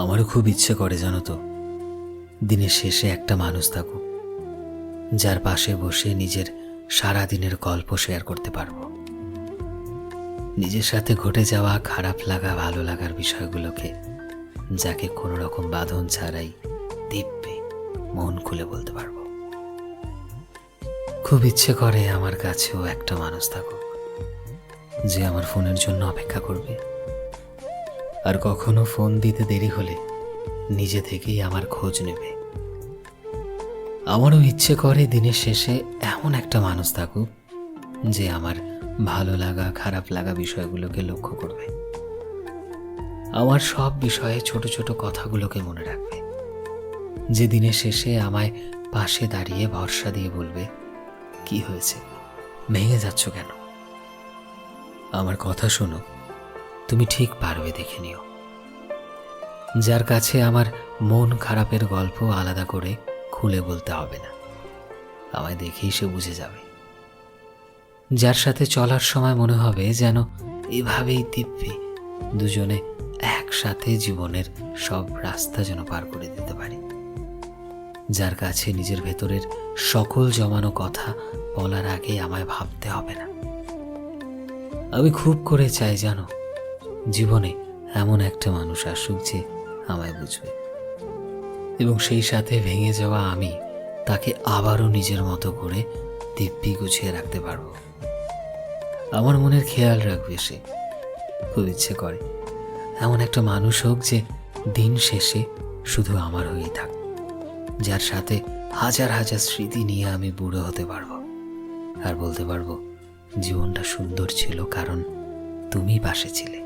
আমারও খুব ইচ্ছে করে জানো তো। দিনের শেষে একটা মানুষ থাকুক, যার পাশে বসে নিজের সারা দিনের গল্প শেয়ার করতে পারব। নিজের সাথে ঘটে যাওয়া খারাপ লাগা, ভালো লাগার বিষয়গুলোকে, যাকে কোনো রকম বাঁধন ছাড়াই দিব্যে মন খুলে বলতে পারব। খুব ইচ্ছে করে আমার কাছেও একটা মানুষ থাকুক, যে আমার ফোনের জন্য অপেক্ষা করবে। আর কখনো ফোন দিতে দেরি হলে নিজে থেকেই আমার খোঁজ নেবে। আমারও ইচ্ছে করে দিনের শেষে এমন একটা মানুষ থাকুক যে আমার ভালো লাগা, খারাপ লাগা বিষয়গুলোকে লক্ষ্য করবে। আমার সব বিষয়ে ছোট ছোট কথাগুলোকে মনে রাখবে। যে দিনের শেষে আমায় পাশে দাঁড়িয়ে ভরসা দিয়ে বলবে, কি হয়েছে? ভেঙে যাচ্ছ কেন? আমার কথা শোনো। তুমি ঠিক পারবে দেখে নিও। যার কাছে আমার মন খারাপের গল্প আলাদা করে খুলে বলতে হবে না। আমায় দেখেই সে বুঝে যাবে। যার সাথে চলার সময় মনে হবে যেন এভাবেই দিব্যি দুজনে একসাথে জীবনের সব রাস্তা যেন পার করে দিতে পারি। যার কাছে নিজের ভেতরের সকল জমানো কথা বলার আগে আমায় ভাবতে হবে না। আমি খুব করে চাই জানো জীবনে এমন একটা মানুষ আসুক যে আমায় বুঝবে। এবং সেই সাথে ভেঙে যাওয়া আমি তাকে আবারও নিজের মতো করে দিব্যি গুছিয়ে রাখতে পারব। আমার মনের খেয়াল রাখবে সে। খুব ইচ্ছে করে। এমন একটা মানুষ হোক যে দিন শেষে শুধু আমার হয়েই থাক। যার সাথে হাজার হাজার স্মৃতি নিয়ে আমি বুড়ো হতে পারব। আর বলতে পারব, জীবনটা সুন্দর ছিল কারণ তুমি পাশে ছিলে।